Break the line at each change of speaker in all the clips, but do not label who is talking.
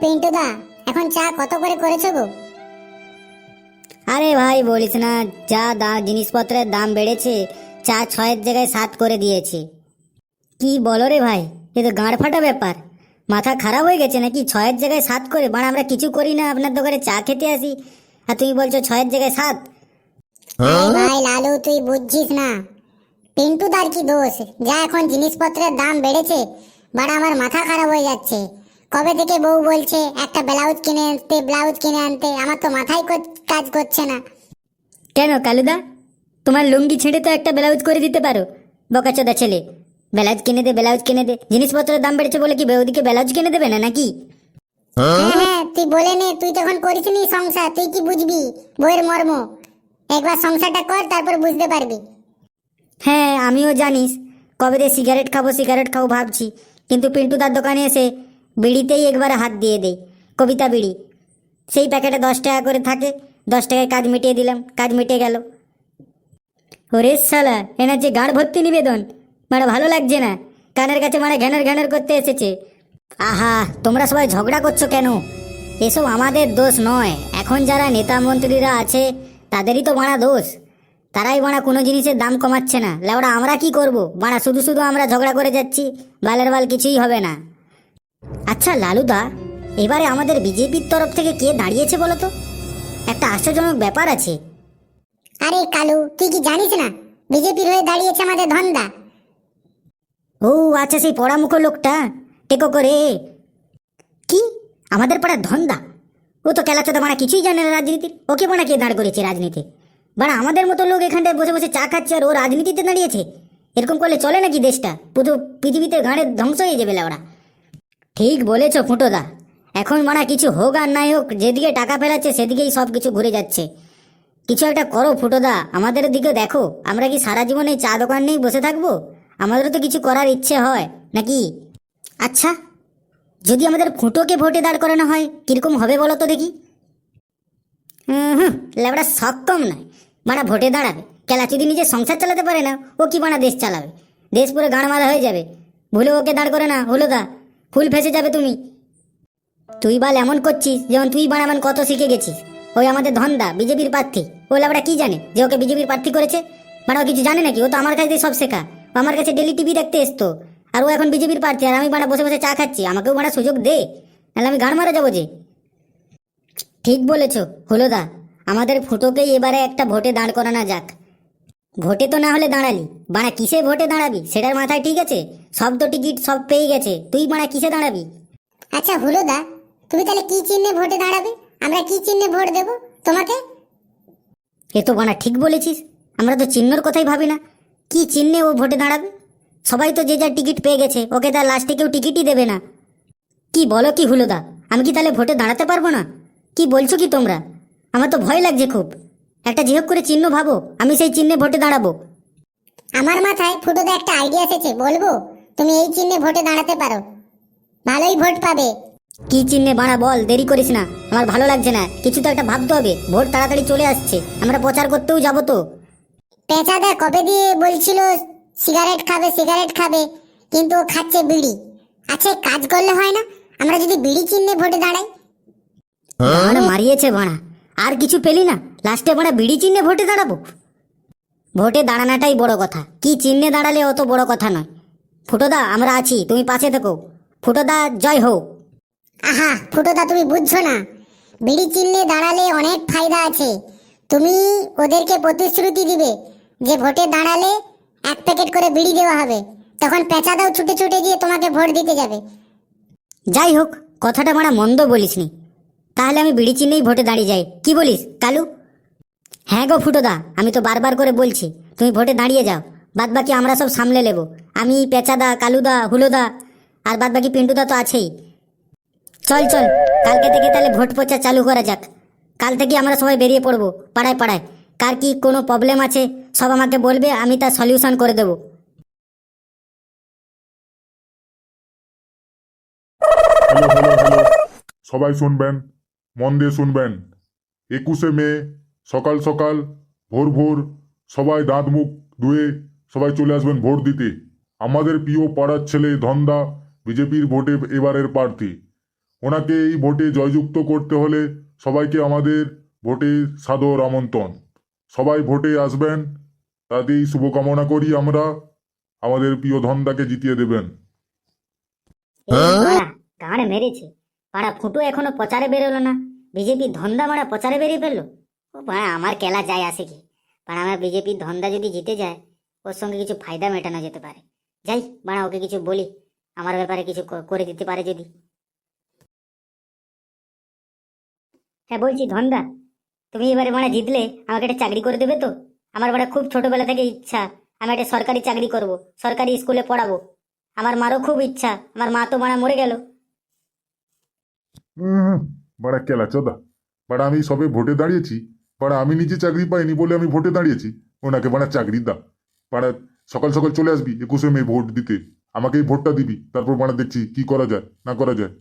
পিন্টুদা এখন চা কত করে করেছ গো?
আরে ভাই বলিস না যা দাম জিনিসপত্রের দাম বেড়েছে চা ছয়ের জায়গায় সাত করে দিয়েছে। কি বলো রে ভাই এ তো গাঁড় ফাটা ব্যাপার। মাথা খারাপ হয়ে গেছে নাকি? ছয়ের জায়গায় সাত করে? মানে আমরা কিছু করি না আপনার দোকানে চা খেতে আসি। আর তুমি বলছো ছয়ের জায়গায় সাত?
আরে ভাই লালু তুই বুঝছিস না। পিন্টু পিন্টুদার কি দোষ? যা এখন জিনিসপত্রের দাম বেড়েছে বাড়া আমার মাথা খারাপ হয়ে যাচ্ছে। কবে থেকে বউ বলছে একটা ব্লাউজ কিনে আনতে ব্লাউজ কিনে আনতে আমার তো মাথায় কাজ করছে না।
কেন কালুদা? তোমার লুঙ্গি ছেড়ে তো একটা ব্লাউজ করে দিতে পারো বকাচোদা ছেলে। ব্লাউজ কিনে দে ব্লাউজ কিনে দে জিনিসপত্রের দাম বেড়েছে বলে কি বৌদিকে ব্লাউজ কিনে দেবে না নাকি?
হ্যাঁ হ্যাঁ তুই বলে নে তুই তখন করিস নি সংসার তুই কি বুঝবি বইয়ের মর্ম? একবার সংসারটা কর তারপর বুঝতে পারবি।
হ্যাঁ আমিও জানিস কবে দিয়ে সিগারেট খাব সিগারেট খাব ভাবছি। কিন্তু পিন্টুদার দোকানে এসে বিড়িতেই একবার হাত দিয়ে দেই, কবিতা বিড়ি। সেই প্যাকেটে দশ টাকা করে থাকে, দশ টাকায় কাজ মিটিয়ে দিলাম, কাজ মিটে গেল। ওরে শালা এনার যে গাঢ় ভর্তি নিবেদন মানে ভালো লাগছে না। কানের কাছে মানে ঘ্যানের ঘ্যানের করতে এসেছে। আহা, তোমরা সবাই ঝগড়া করছ কেন? এসব আমাদের দোষ নয়। এখন যারা নেতা মন্ত্রীরা আছে, তাদেরই তো বাড়া দোষ। তারাই বাড়া কোনো জিনিসের দাম কমাচ্ছে না। লেওড়া, আমরা কি করব? বাড়া, শুধু শুধু আমরা ঝগড়া করে যাচ্ছি, বালের বাল কিছুই হবে না। আচ্ছা লালুদা এবারে আমাদের বিজেপির তরফ থেকে কে দাঁড়িয়েছে বলো তো? একটা আশ্চর্যজনক ব্যাপার আছে।
আরে কালু তুই কি জানিস না? বিজেপির হয়ে দাঁড়িয়েছে আমাদের ধন্দা।
ও আচ্ছা সেই পড়ামুখ লোকটা টেকো করে। কি? আমাদের পাড়ার ধন্দা? ও তো খেলাচোদা মারা কিছুই জানে না রাজনীতির। ওকে বানা কে দাঁড় করেছে রাজনীতি বাড়া আমাদের মতো লোক এখানটায় বসে বসে চা খাচ্ছে আর ও রাজনীতিতে দাঁড়িয়েছে? এরকম করলে চলে নাকি দেশটা? পুরো পৃথিবীতে ঘাড়ে ধ্বংস হয়ে যাবে ওরা ঠিক বলেছ ফুটোদা। এখন মানা কিছু হোক আর নাই হোক, যেদিকে টাকা ফেলাচ্ছে সেদিকেই সব কিছু ঘুরে যাচ্ছে। কিছু একটা করো ফুটোদা, আমাদের দিকে দেখো। আমরা কি সারা জীবন চা দোকান নিয়েই বসে থাকব? আমাদেরও তো কিছু করার ইচ্ছে হয়, নাকি? আচ্ছা যদি আমাদের ফুটোকে ভোটে দাঁড় করানো হয়, কীরকম হবে বলো তো দেখি। হুম, লেবড়া সক্ষম নয়। মানা ভোটে দাঁড়াবে। কেলা যদি নিজের সংসার চালাতে পারে না, ও কি মানা দেশ চালাবে? দেশ পুরো গাঁড় মারা হয়ে যাবে। ভুলে ওকে দাঁড় করে না হলো দা ফুল ফেসে যাবে তুমি। তুই বাল এমন করছিস, যেমন তুই বানাবান কত শিখে গেছিস। ওই আমাদের ধন্দা, বিজেপির প্রার্থী। ও লেবড়া কি জানে যে ওকে বিজেপির প্রার্থী করেছে? মানে ও কিছু জানে নাকি? ও তো আমার কাছে সব শেখা। ও আমার কাছে ডেলি টিভি দেখতে এসতো। আর ও এখন বিজেপির প্রার্থী, আর আমি বানা বসে বসে চা খাচ্ছি। আমাকেও বানা সুযোগ দে। নাহলে আমি গান মারা যাব যে। ঠিক বলেছ হলো দা আমাদের ফুটোকেই এবারে একটা ভোটে দাঁড় করানো যাক। ভোটে তো না হলে দাঁড়ালি। বানা কিসে ভোটে দাঁড়াবি? সেটার মাথায় ঠিক আছে? সব তো টিকিট সব পেয়ে গেছে। তুই বানা কিসে দাঁড়াবি?
আচ্ছা হুলোদা তুমি তাহলে কি চিহ্নে ভোটে দাঁড়াবে? আমরা কি চিহ্নে ভোট দেব? তোমাকে?
এ তো বানা ঠিক বলেছিস। আমরা তো চিহ্নর কথাই ভাবি না। কি চিহ্নে ও ভোটে দাঁড়াবে? সবাই তো যে যার টিকিট পেয়ে গেছে ওকে তার লাস্টে কেউ টিকিটই দেবে না। কি বলো কি হুলোদা আমি কি তাহলে ভোটে দাঁড়াতে পারব না? কি বলছো কি তোমরা? আমার তো ভয় লাগছে খুব। একটা যেহোক করে চিহ্ন ভাবো আমি সেই চিহ্নে ভোটে দাঁড়াবো।
আমার মাথায় ফুটোতে একটা আইডিয়া এসেছে বলব? তুমি এই চিহ্নে ভোটে দাঁড়াতে পারো। ভালোই ভোট পাবে।
কি চিহ্নে বাড়া বল দেরি করিস না। আমার ভালো লাগছে না। কিছু তো একটা ভাবতে হবে। ভোট তাড়াতাড়ি চলে আসছে। আমরা প্রচার করতেও যাব তো।
পেঁচাদা কবে দিয়ে বলছিল সিগারেট খাবে সিগারেট খাবে? কিন্তু ও খাচ্ছে বিড়ি। আচ্ছা কাজ করলে হয় না? আমরা যদি বিড়ি চিহ্নে ভোটে দাঁড়াই।
মারিয়েছে বাড়া। আর কিছু পেলি না? লাস্টে বাড়া বিড়ি চিহ্নে ভোটে দাঁড়াবো? ভোটে দাঁড়ানোটাই বড় কথা। কি চিহ্নে দাঁড়ালে অত বড় কথা নয়। ফুটোদা আমরা আছি তুমি পাশে থেকো। ফুটোদা জয় হোক।
আহা ফুটোদা তুমি বুঝছ না। বিড়ি চিহ্নে দাঁড়ালে অনেক ফায়দা আছে। তুমি ওদেরকে প্রতিশ্রুতি দিবে যে ভোটে দাঁড়ালে এক প্যাকেট করে বিড়ি দেওয়া হবে। তখন পেঁচাদাও ছুটে ছুটে গিয়ে তোমাকে ভোট দিতে যাবে।
যাই হোক কথাটা মারা মন্দ বলিসনি। তাহলে আমি বিড়ি চিহ্নেই ভোটে দাঁড়িয়ে যাই। কি বলিস কালু? হ্যাঁ গো ফুটোদা, আমি তো বারবার করে বলছি, তুমি ভোটে দাঁড়িয়ে যাও বাদ বাকি আমরা সব সামলে নেব। আমি, পেঁচাদা, কালুদা, হুলোদা, আর বাদ বাকি পিন্টুদা তো আছেই। চল চল, কালকে থেকে তাহলে ভোট প্রচার চালু করা যাক। কাল থেকে আমরা সবাই বেরিয়ে পড়ব, পাড়ায় পাড়ায়। কার কি কোনো প্রবলেম আছে, সব আমাকে বলবে, আমি তার সলিউশন করে দেবো।
সবাই শুনবেন, মন দিয়ে শুনবেন। একুশে মে সকাল সকাল, ভোর ভোর, সবাই দাঁত মুখ ধুয়ে সবাই চলে আসবেন ভোট দিতে। আমাদের প্রিয় পাড়ার ছেলে ধন্দা, বিজেপির ভোটে এবারের প্রার্থী। ওনাকে এই ভোটে জয়যুক্ত করতে হলে সবাইকে আমাদের ভোটে সাদর আমন্ত্রণ। সবাই ভোটে আসবেন, তাতেই শুভকামনা করি আমরা। আমাদের প্রিয় ধন্দাকে জিতিয়ে দেবেন।
গাঁড়ে মেরেছে। পাড়া ফুটো এখনও প্রচারে বেরোলো না। বিজেপি ধন্দা মারা প্রচারে বেরিয়ে ফেলল। আমার কেলা যায় আসে কি? বাড়া আমার বিজেপির ধন্দা যদি জিতে যায় ওর সঙ্গে কিছু ফায়দা মেটানো যেতে পারে। যাই বাড়া ওকে কিছু বলি। আমার ব্যাপারে কিছু করে দিতে পারে যদি। হ্যাঁ বলছি ধন্দা তুমি এবারে মানে জিতলে আমাকে একটা চাকরি করে দেবে তো? আমার বাড়া খুব ছোটবেলা থেকে ইচ্ছা আমি একটা সরকারি চাকরি করব সরকারি স্কুলে পড়াবো। আমার মারও খুব ইচ্ছা আমার মা তো মারা মরে গেল।
উম, বাড়া কেলা চোদা। বাড়া আমি সবে ভোটে দাঁড়িয়েছি। বাড়া আমি নিজে চাকরি পাইনি বলে আমি ভোটে দাঁড়িয়েছি। ওনাকে বাড়া চাকরি দা বাড়া সকাল সকাল চলে আসবি একুশে মে ভোট দিতে। আমাকে এই ভোটটা দিবি তারপর বাড়া দেখছি কি করা যায় না করা যায়।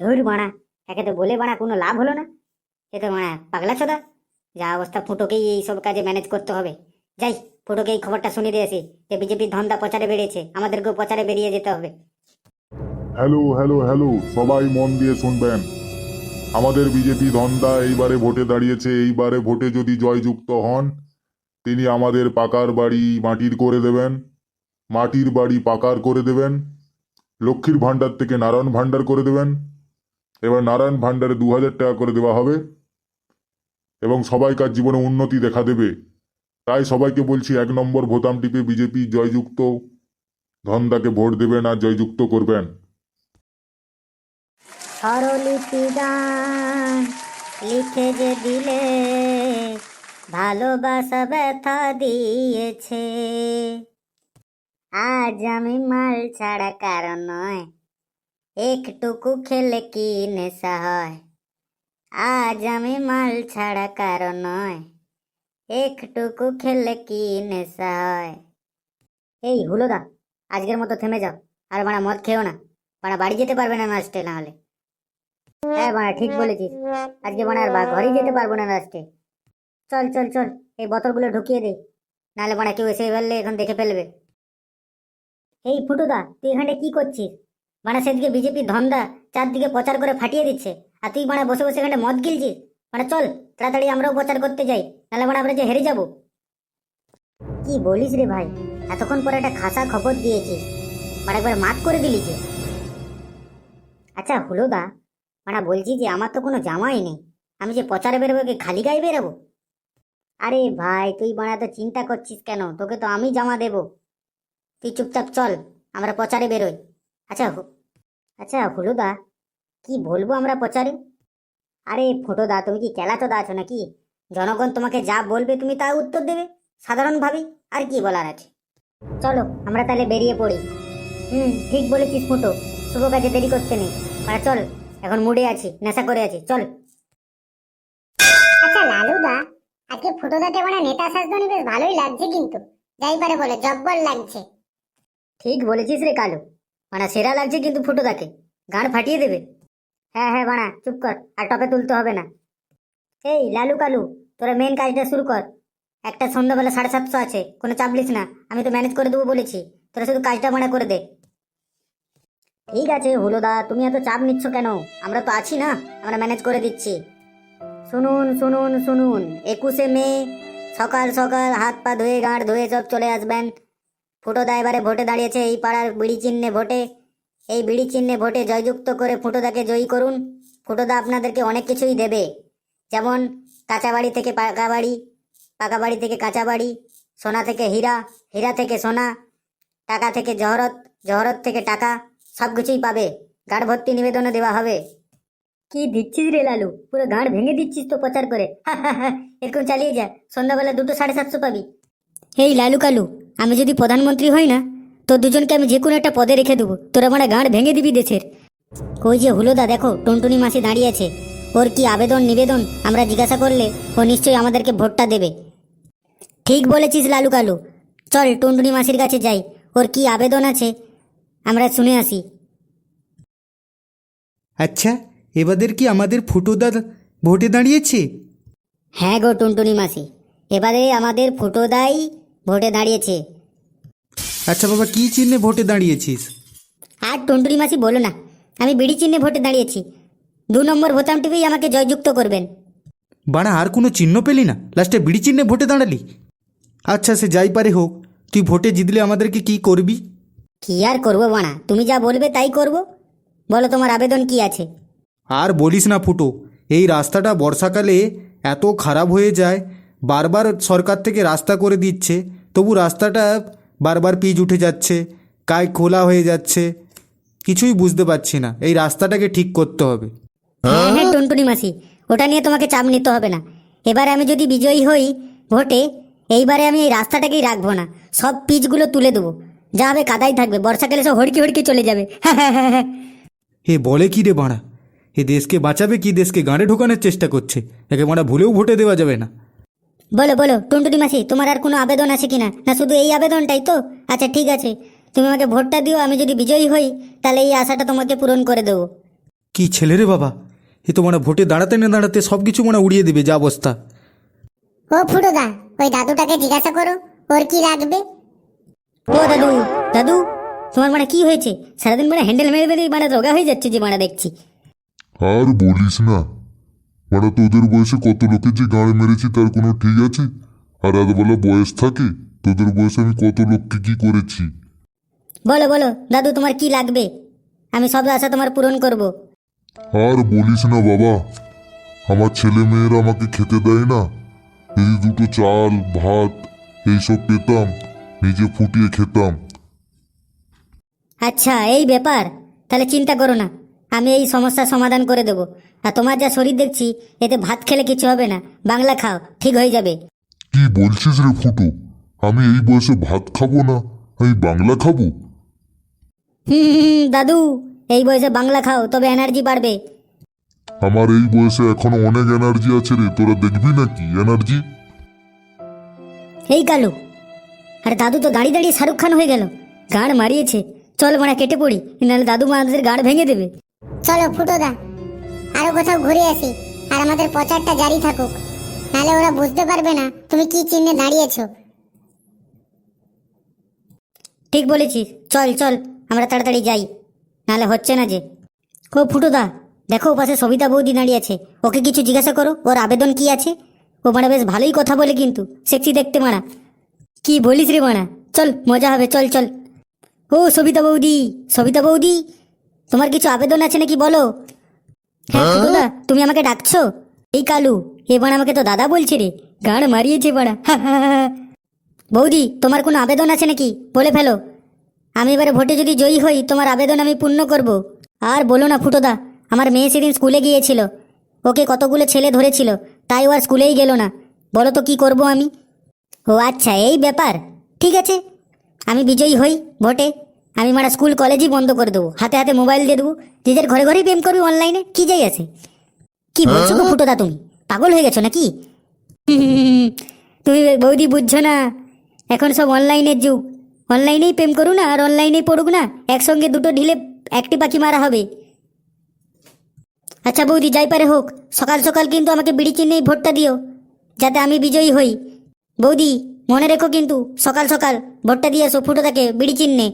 ধুর বাড়া একে তো বলে বাড়া কোনো লাভ হলো না। এ তো বাড়া পাগলা ছোদা। যা অবস্থা ফুটোকেই এই সব কাজে ম্যানেজ করতে হবে। যাই ফুটোকে এই খবরটা শুনিয়ে দিয়ে আসি যে বিজেপির ধন্দা প্রচারে বেরিয়েছে। আমাদেরকেও প্রচারে বেরিয়ে যেতে হবে।
হ্যালো হ্যালো হ্যালো সবাই মন দিয়ে শুনবেন। আমাদের বিজেপি ধন্দা, এইবারে ভোটে দাঁড়িয়েছে, এইবারে ভোটে যদি জয়যুক্ত হন, তিনি আমাদের পাকার বাড়ি মাটির করে দেবেন, মাটির বাড়ি পাকার করে দেবেন, লক্ষ্মীর ভাণ্ডার থেকে নারায়ণ ভাণ্ডার করে দেবেন, এবার নারায়ণ ভাণ্ডারে দু হাজার টাকা করে দেওয়া হবে, এবং সবাইকার জীবনে উন্নতি দেখা দেবে। তাই সবাইকে বলছি, এক নম্বর ভোতাম টিপে বিজেপি জয়যুক্ত, ধন্দাকে ভোট দেবেন আর জয়যুক্ত করবেন।
স্বরলিপি গান লিখে যে দিলে ভালোবাসা ব্যথা দিয়েছে। আজ আমি মাল ছাড়া কারণ নয়, একটুকু খেলে কি নেশা হয়? আজ আমি মাল ছাড়া কারণ নয়, একটুকু খেলে কি নেশা হয়? এই হুলোদা, আজকের মতো থেমে যাও, আর বাড়া মদ খেও না, বাড়া বাড়ি যেতে পারবে না মাস্টে না হলে হ্যাঁ বাড়া ঠিক বলেছিস। আজকে বাড়া আর ঘরেই যেতে পারব না লাস্টে। চল চল চল, এই বোতলগুলো ঢুকিয়ে দে। নাহলে বাড়া কেউ এসে ফেললে এখন দেখে ফেলবে। এই ফুটুদা, তুই এখানে কি করছিস? বাড়া সেদিকে বিজেপি ধন্দা, চারদিকে প্রচার করে ফাটিয়ে দিচ্ছে। আর তুই বাড়া বসে বসে এখানে মদ গিলছিস? মানে চল, তাড়াতাড়ি আমরাও প্রচার করতে যাই। নাহলে বাড়া আমরা যে হেরে যাব। কি বলিস রে ভাই, এতক্ষণ পরে একটা খাসা খবর দিয়েছিস। বাড়া একবার মাত করে দিলি যে। আচ্ছা হুলোদা মানে বলছি যে আমার তো কোনো জামাই নেই। আমি যে প্রচারে বেরোবো কি খালি গায়ে বেরোবো? আরে ভাই, তুই বাড়া তো চিন্তা করছিস কেন? তোকে তো আমি জামা দেবো। তুই চুপচাপ চল, আমরা প্রচারে বেরোই। আচ্ছা আচ্ছা হুলুদা, কি বলব আমরা প্রচারে আরে ফোটোদা তুমি কি কেলাচোদা আছো নাকি? জনগণ তোমাকে যা বলবে তুমি তা উত্তর দেবে, সাধারণভাবেই। আর কি বলার আছে? চলো, আমরা তাহলে বেরিয়ে পড়ি। হুম, ঠিক বলেছিস ফোটো। শুভ কাজে দেরি করতে নেই। আর চল। এখন মুডে আছি নেশা করে আছি চল।
আচ্ছা লালুদা আজকে ফুটোদাকে মানে নেতা সাজনি বেশ ভালোই লাগছে কিন্তু। যাই পারে বলে জব্বর লাগছে।
ঠিক বলেছিস রে কালু। মানে সেরা লাগছে কিন্তু ফুটোদাকে গান ফাটিয়ে দেবে। হ্যাঁ হ্যাঁ বানা চুপ কর আর টপে তুলতে হবে না। এই লালু কালু তোরা মেন কাজটা শুরু কর। একটা সন্ধ্যাবেলা সাড়ে সাতশো আছে কোনো চাপ লিস না। আমি তো ম্যানেজ করে দেবো বলেছি। তোরা শুধু কাজটা মানা করে দে। ঠিক আছে, হুলোদা, তুমি এত চাপ নিচ্ছ কেন? আমরা তো আছি না, আমরা ম্যানেজ করে দিচ্ছি। শুনুন শুনুন শুনুন, একুশে মে, সকাল সকাল হাত পা ধুয়ে গাঁট ধুয়ে সব চলে আসবেন। ফুটোদা এবারে ভোটে দাঁড়িয়েছে, এই পাড়ার বিড়ি চিহ্নে ভোটে। এই বিড়ি চিহ্নে ভোটে জয়যুক্ত করে ফুটোদাকে জয়ী করুন। ফুটোদা আপনাদেরকে অনেক কিছুই দেবে। যেমন, কাঁচা বাড়ি থেকে পাকা বাড়ি পাকা বাড়ি থেকে কাঁচা বাড়ি, সোনা থেকে হীরা হীরা থেকে সোনা, টাকা থেকে জহরত জহরত থেকে টাকা। সব কিছুই পাবে। গাঢ় ভর্তি নিবেদনও দেওয়া হবে। কি দিচ্ছিস রে লালু? পুরো গাঁড় ভেঙে দিচ্ছিস তো প্রচার করে। এরকম চালিয়ে যা। সন্ধ্যাবেলা দুটো সাড়ে সাতশো পাবি। এই লালু কালু, আমি যদি প্রধানমন্ত্রী হই না তো দুজনকে আমি যে কোনো একটা পদে রেখে দেবো। তোরা মানে গাঁড় ভেঙে দিবি দেশের। কই যে হুলোদা, দেখো, টুনটুনি মাসি দাঁড়িয়ে আছে। ওর কি আবেদন, নিবেদন আমরা জিজ্ঞাসা করলে ও নিশ্চয়ই আমাদেরকে ভোটটা দেবে। ঠিক বলেছিস লালু কালু। চল টুনটুনি মাসির কাছে যাই। ওর কি আবেদন আছে? আমরা শুনে আসি।
আচ্ছা এবাদের কি আমাদের ফুটোদা ভোটে দাঁড়িয়েছে?
হ্যাঁ গো টুনটুনি মাসি এবারে আমাদের ফুটোদাই ভোটে দাঁড়িয়েছে।
আচ্ছা বাবা কি চিহ্নে ভোটে দাঁড়িয়েছিস?
আর টুনটুনি মাসি বলো না আমি বিড়ি চিহ্নে ভোটে দাঁড়িয়েছি। দু নম্বর বোতাম টিপেই আমাকে জয়যুক্ত করবেন।
বাড়া আর কোনো চিহ্ন পেলি না? লাস্টে বিড়ি চিহ্নে ভোটে দাঁড়ালি? আচ্ছা সে যাই পারে হোক তুই ভোটে জিতলে আমাদেরকে কি করবি?
কি আর করব বানা তুমি যা বলবে তাই করব। বলো তোমার আবেদন কি আছে?
আর বলিস না ফুটো এই রাস্তাটা বর্ষাকালে এত খারাপ হয়ে যায় বারবার সরকার থেকে রাস্তা করে দিচ্ছে তবু রাস্তাটা বারবার পিচ উঠে যাচ্ছে কায় খোলা হয়ে যাচ্ছে কিছুই বুঝতে পারছি না এই রাস্তাটাকে ঠিক করতে হবে।
হ্যাঁ হ্যাঁ টুনটুনি মাসি ওটা নিয়ে তোমাকে চাপ নিতে হবে না। এবারে আমি যদি বিজয়ী হই ভোটে এইবারে আমি এই রাস্তাটাকেই রাখব না সব পিচগুলো তুলে দেবো। যা হবে কাদাই থাকবে বর্ষাকালে সব হড়কি হড়কি চলে যাবে।
হে বলে কি রে বাড়া? এ দেশকে বাঁচাবে কি? দেশকে গাঁড়ে ঢোকানোর চেষ্টা করছে। একে মারা ভুলেও ভোটে দেওয়া যাবে না।
বলো বলো টুনটুনি মাসি তোমার আর কোনো আবেদন আছে কিনা? না শুধু এই আবেদনটাই তো? আচ্ছা ঠিক আছে। তুমি আমাকে ভোটটা দিও আমি যদি বিজয়ী হই তাহলে এই আশাটা তোমাকে পূরণ করে দেবো।
কি ছেলে রে বাবা? এ তো মানে ভোটে দাঁড়াতে না দাঁড়াতে সব কিছু মানে উড়িয়ে দেবে যা অবস্থা।
ও ফুটোদা ওই দাদুটাকে জিজ্ঞাসা করো ওর কি লাগবে
তোমার মানে কি হয়েছে? সারাদিন মানে হ্যান্ডেল মেরে মেরে মানে রোগা হয়ে যাচ্ছে যে মানে দেখছি।
আর বলিস না। মানে তোদের বয়সে কত লোকে যে গাঁড় মেরেছি তার কোনো ঠিক আছে? আর রাতবেলা বয়স থাকে তোদের বয়সে আমি কত লোককে কি করেছি?
বলো বলো দাদু তোমার কি লাগবে? আমি সব আশা তোমার পূরণ করব।
আর বলিস না বাবা আমার ছেলে মেয়েরা আমাকে খেতে দেয় না। যদি দুটো চাল ভাত এইসব পেতাম নিজে ফুটিয়ে খেতাম।
আচ্ছা এই ব্যাপার। তাহলে চিন্তা করো না। আমি এই সমস্যার সমাধান করে দেবো। আর তোমার যা শরীর দেখছি এতে ভাত খেলে কিছু হবে না। বাংলা খাও ঠিক হয়ে যাবে।
কি বলছিস রে ফুটু? আমি এই বয়সে ভাত খাব না? আমি বাংলা খাব?
হুম হুম, দাদু এই বয়সে বাংলা খাও তবে এনার্জি বাড়বে।
আমার এই বয়সে এখনও অনেক এনার্জি আছে রে। তোরা দেখবি নাকি এনার্জি
এই কালু আরে দাদু তো দাঁড়িয়ে দাঁড়িয়ে শাহরুখ খান হয়ে গেল। গাড় মারিয়েছে। চল মারা কেটে পড়ি নাহলে দাদু আমাদের গাড় ভেঙে দেবে।
চলো ফুটোদা আরও কোথাও ঘুরে আসি আর আমাদের প্রচারটা জারি থাকুক। নাহলে ওরা বুঝতে পারবে না তুমি কি চিহ্নে দাঁড়িয়েছো।
ঠিক বলেছিস চল চল আমরা তাড়াতাড়ি যাই নাহলে হচ্ছে না যে। ও ফুটোদা দেখো ও পাশে সবিতা বৌদি দাঁড়িয়ে আছে ওকে কিছু জিজ্ঞাসা করো ওর আবেদন কি আছে? ও মানে বেশ ভালোই কথা বলে কিন্তু সেক্সি দেখতে মারা। কি বলিস রে মারা চল মজা হবে চল চল। ও সবিতা বৌদি সবিতা বৌদি তোমার কিছু আবেদন আছে নাকি বলো? হ্যাঁ ফুটোদা তুমি আমাকে ডাকছো? এই কালু এ বাড়া আমাকে তো দাদা বলছে রে গান মারিয়েছে বাড়া বৌদি তোমার কোনো আবেদন আছে নাকি? বলে ফেলো। আমি এবারে ভোটে যদি জয়ী হই তোমার আবেদন আমি পূর্ণ করব। আর বলো না ফুটোদা আমার মেয়ে সেদিন স্কুলে গিয়েছিল। ওকে কতগুলো ছেলে ধরেছিল তাই ও আর স্কুলেই গেল না। বলো তো কি করব আমি? ও আচ্ছা এই ব্যাপার। ঠিক আছে। আমি বিজয়ী হই ভোটে। আমি মারা স্কুল কলেজই বন্ধ করে দেবো। হাতে হাতে মোবাইল দিয়ে দেবো। নিজের ঘরে ঘরেই প্রেম করবি অনলাইনে কি যাই আছে? কি বলছো গো ফুটোদা তুমি? পাগল হয়ে গেছো নাকি? তুমি বৌদি বুঝছ না? এখন সব অনলাইনের যুগ। অনলাইনেই প্রেম করুক না আর অনলাইনেই পড়ুক না। একসঙ্গে দুটো ঢিলে একটি পাখি মারা হবে। আচ্ছা বৌদি যাই পারে হোক। সকাল সকাল কিন্তু আমাকে বিড়ি চিহ্নেই ভোটটা দিও যাতে আমি বিজয়ী হই। বৌদি মনে রেখো কিন্তু সকাল সকাল ভোটটা দিয়ে এসো ফুটো থাকে বিড়ি চিহ্নে